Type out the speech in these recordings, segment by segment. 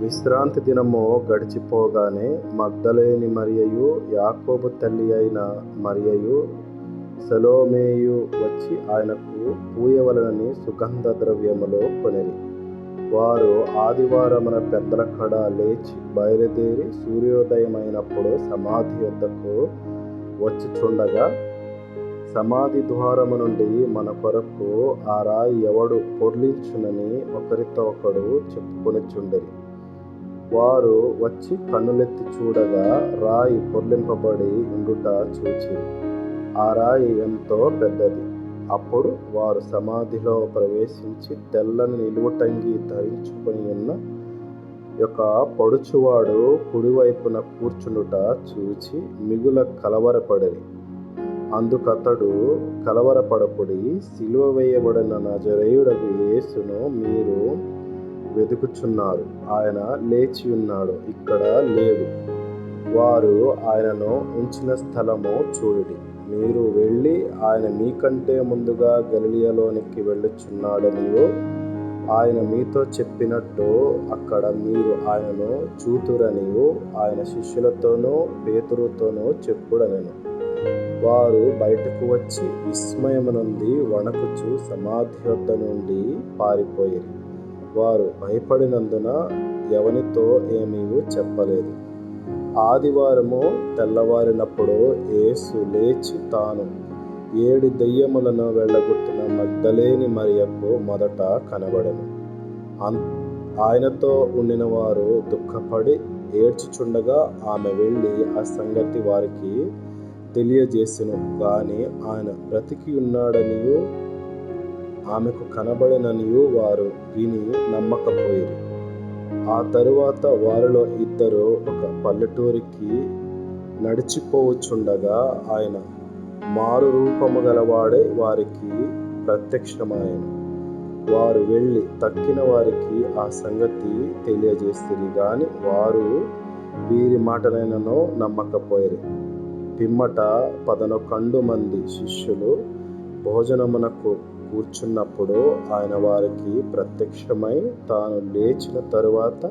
విశ్రాంతి దినము గడిచిపోగానే మగ్ధలేని మరియయు యాకోబు తల్లి అయిన మరియయు సలోమేయు వచ్చి ఆయనకు పూయవలనని సుగంధ ద్రవ్యములు కొనిరి. వారు ఆదివారమున పెద్దల కడ లేచి బయలుదేరి సూర్యోదయమైనప్పుడు సమాధి యొద్దకు వచ్చిచుండగా సమాధి ద్వారము నుండి మన కొరకు ఆ రాయి ఎవడు పొర్లించునని ఒకరితో ఒకడు చెప్పుకొనిచుండెరి. వారు వచ్చి కన్నులెత్తి చూడగా రాయి పొర్లింపబడి ఉండుట చూచి ఆ రాయి ఎంతో పెద్దది. అప్పుడు వారు సమాధిలో ప్రవేశించి తెల్లని నిలువుటంగి ధరించుకొని ఉన్న యొక్క పొడుచువాడు కుడివైపున కూర్చుండుట చూచి మిగుల కలవరపడరి. అందుకతడు కలవరపడకుడి సిలువ వేయబడిన నజరేయుడకు యేసును మీరు వెతుకుచున్నారు ఆయన లేచి ఉన్నాడు. ఇక్కడ లేడు. వారు ఆయనను ఉంచిన స్థలము చూడుడి మీరు వెళ్ళి ఆయన మీకంటే ముందుగా గలియలోనికి వెళ్ళుచున్నాడనియో ఆయన మీతో చెప్పినట్టు అక్కడ మీరు ఆయనను చూతురనియో ఆయన శిష్యులతోనూ పేతురుతోనూ చెప్పుడనను వారు బయటకు వచ్చి విస్మయమునుంది వణకుచు సమాధి వద్ద నుండి పారిపోయారు. వారు భయపడినందున ఎవనితో ఏమీ చెప్పలేదు. ఆదివారము తెల్లవారినప్పుడు యేసు లేచి తాను ఏడు దెయ్యములను వెళ్ళగొట్టిన మగ్ధలేని మరియకు మొదట కనబడను. అన్ ఆయనతో ఉండిన వారు దుఃఖపడి ఏడ్చుచుండగా ఆమె వెళ్ళి ఆ సంగతి వారికి తెలియజేసెను. కానీ ఆయన బ్రతికి ఉన్నాడనియు ఆమెకు కనబడిననియు వారు విని నమ్మకపోయారు. ఆ తరువాత వారిలో ఇద్దరు ఒక పల్లెటూరికి నడిచిపోవచ్చుండగా ఆయన మారు రూపము గలవాడే వారికి ప్రత్యక్షమాయన. వారు వెళ్ళి తక్కిన వారికి ఆ సంగతి తెలియజేస్తుంది కానీ వారు వీరి మాటలైనను నమ్మకపోయారు. పిమ్మట పదనొకండు మంది శిష్యులు భోజనమునకు కూర్చున్నప్పుడు ఆయన వారికి ప్రత్యక్షమై తాను లేచిన తరువాత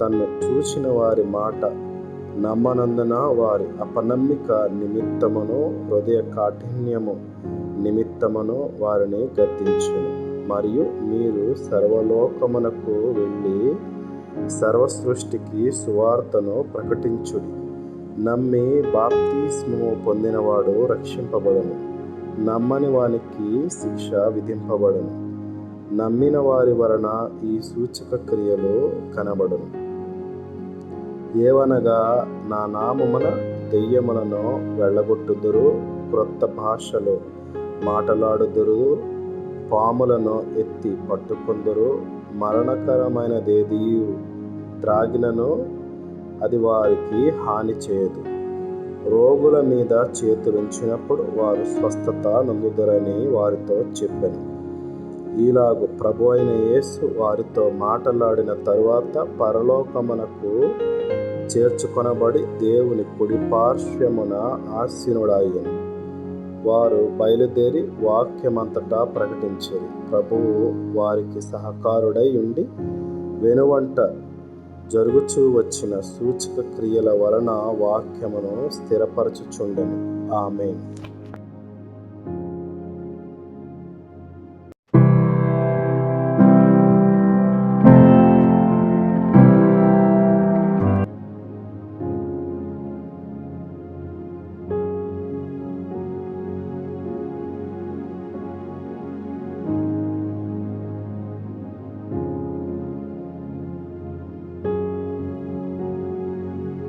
తన్ను చూసిన వారి మాట నమ్మనందున వారి అపనమ్మిక నిమిత్తమును హృదయ కాఠిన్యము నిమిత్తమును వారిని గద్దించును. మరియు మీరు సర్వలోకమునకు వెళ్ళి సర్వసృష్టికి సువార్తను ప్రకటించుడి. నమ్మి బాప్తిస్మము పొందినవాడు రక్షింపబడను. నమ్మని వానికి శిక్ష విధింపబడను. నమ్మిన వారి వలన ఈ సూచక క్రియలు కనబడును. ఏవనగా నా నామమున దెయ్యములను వెళ్ళగొట్టుదురు క్రొత్త భాషలు మాటలాడుదురు పాములను ఎత్తి పట్టుకుందరు మరణకరమైనదేదీ త్రాగినను అది వారికి హాని చేయదు. రోగుల మీద చేతులుంచినప్పుడు వారు స్వస్థత నొందుదరని వారితో చెప్పాను. ఈలాగు ప్రభు అయిన యేసు వారితో మాట్లాడిన తరువాత పరలోకమునకు చేర్చుకొనబడి దేవుని కుడి పార్శ్వమున ఆసీనుడాయను వారు బయలుదేరి వాక్యమంతటా ప్రకటించారు ప్రభువు వారికి సహకారుడై ఉండి వెనువంట జరుగుచూ వచ్చిన సూచక క్రియల వలన వాక్యమును స్థిరపరచుచుండెను. ఆమె